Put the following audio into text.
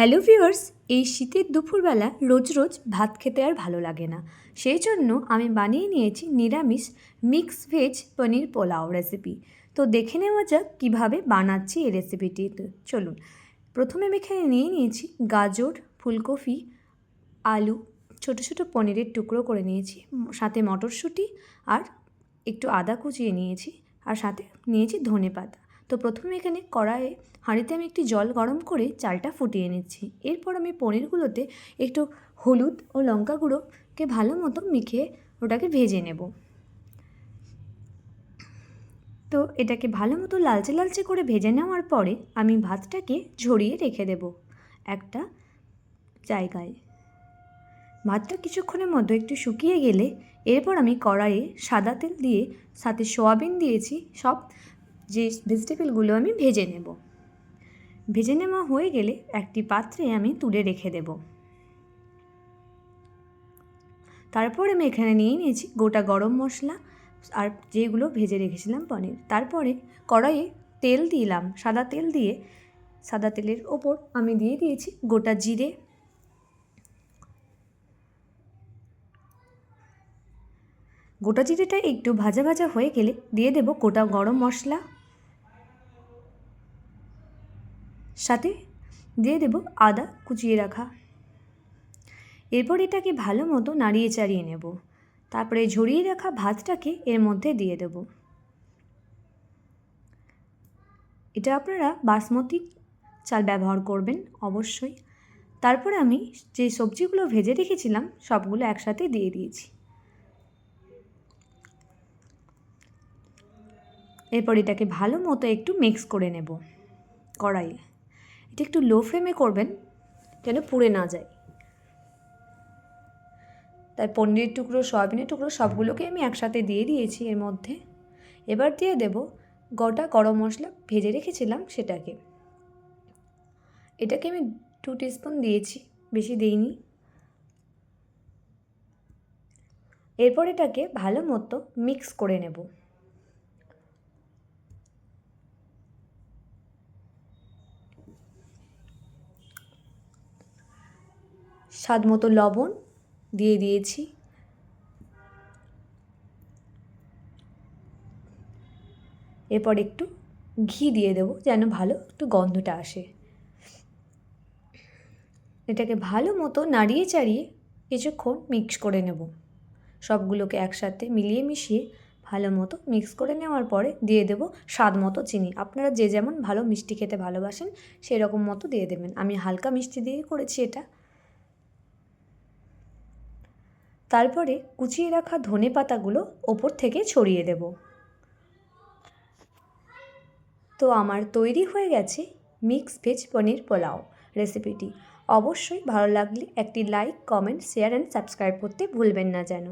Hello viewers, এই শীতের দুপুরবেলা রোজ রোজ ভাত খেতে আর ভালো লাগে না। সেই জন্য আমি বানিয়ে নিয়েছি নিরামিষ mix veg paneer pulao recipe তো দেখে নেওয়া যাক কীভাবে বানাচ্ছি এই রেসিপিটি চলুন, প্রথমে আমি এখানে নিয়ে নিয়েছি গাজর, ফুলকপি, আলু, ছোট ছোট পনিরের টুকরো করে নিয়েছি, সাথে মটরশুঁটি আর একটু আদা কুচিয়ে নিয়েছি, আর সাথে নিয়েছি ধনে পাতা তো প্রথমে এখানে কড়াইয়ে হাঁড়িতে আমি একটি জল গরম করে চালটা ফুটিয়ে নিচ্ছি। এরপর আমি পনিরগুলোতে একটু হলুদ ও লঙ্কা গুঁড়োকে ভালো মতো মিখে ওটাকে ভেজে নেব। তো এটাকে ভালো মতো লালচে লালচে করে ভেজে নেওয়ার পরে আমি ভাতটাকে ঝরিয়ে রেখে দেব একটা জায়গায়। ভাতটা কিছুক্ষণের মধ্যে একটু শুকিয়ে গেলে এরপর আমি কড়াইয়ে সাদা তেল দিয়ে সাথে সোয়াবিন দিয়েছি, সব যে ভেজিটেবলগুলো আমি ভেজে নেব। ভেজে নেওয়া হয়ে গেলে একটি পাত্রে আমি তুলে রেখে দেব। তারপর আমি এখানে নিয়ে নিয়েছি গোটা গরম মশলা আর যেগুলো ভেজে রেখেছিলাম পনির। তারপরে কড়াইয়ে তেল দিলাম, সাদা তেল দিয়ে। সাদা তেলের ওপর আমি দিয়ে দিয়েছি গোটা জিরে। গোটা জিরেটা একটু ভাজা ভাজা হয়ে গেলে দিয়ে দেব গোটা গরম মশলা। সাথে দিয়ে দেব আদা কুচিয়ে রাখা। এরপর এটাকে ভালো মতো নাড়িয়ে চাড়িয়ে নেব। তারপরে ঝরিয়ে রাখা ভাতটাকে এর মধ্যে দিয়ে দেব। এটা আপনারা বাসমতি চাল ব্যবহার করবেন অবশ্যই। তারপরে আমি যে সবজিগুলো ভেজে রেখেছিলাম, সবগুলো একসাথে দিয়ে দিয়েছি। এরপর এটাকে ভালো মতো একটু মিক্স করে নেব কড়াইয়ে। এটা একটু লো ফ্লেমে করবেন, যেন পুড়ে না যায়। তাই পনিরের টুকরো, সয়াবিনের টুকরো সবগুলোকে আমি একসাথে দিয়ে দিয়েছি এর মধ্যে। এবার দিয়ে দেব গোটা গরম মশলা, ভেজে রেখেছিলাম সেটাকে। এটাকে আমি টু টিস্পুন দিয়েছি, বেশি দিইনি। এরপর এটাকে ভালো মতো মিক্স করে নেব। স্বাদ মতো লবণ দিয়ে দিয়েছি। এরপর একটু ঘি দিয়ে দেবো যেন ভালো একটু গন্ধটা আসে। এটাকে ভালো মতো নাড়িয়ে চাড়িয়ে কিছুক্ষণ মিক্স করে নেব। সবগুলোকে একসাথে মিলিয়ে মিশিয়ে ভালো মতো মিক্স করে নেওয়ার পরে দিয়ে দেবো স্বাদ মতো চিনি। আপনারা যে যেমন ভালো মিষ্টি খেতে ভালোবাসেন সেই রকম মতো দিয়ে দেবেন। আমি হালকা মিষ্টি দিয়েই করেছি এটা। তারপরে কুচিয়ে রাখা ধনে পাতাগুলো ওপর থেকে ছড়িয়ে দেব। তো আমার তৈরি হয়ে গেছে মিক্স ভেজ পনির পোলাও রেসিপিটি। অবশ্যই ভালো লাগলে একটি like, comment, share and subscribe করতে ভুলবেন না যেন।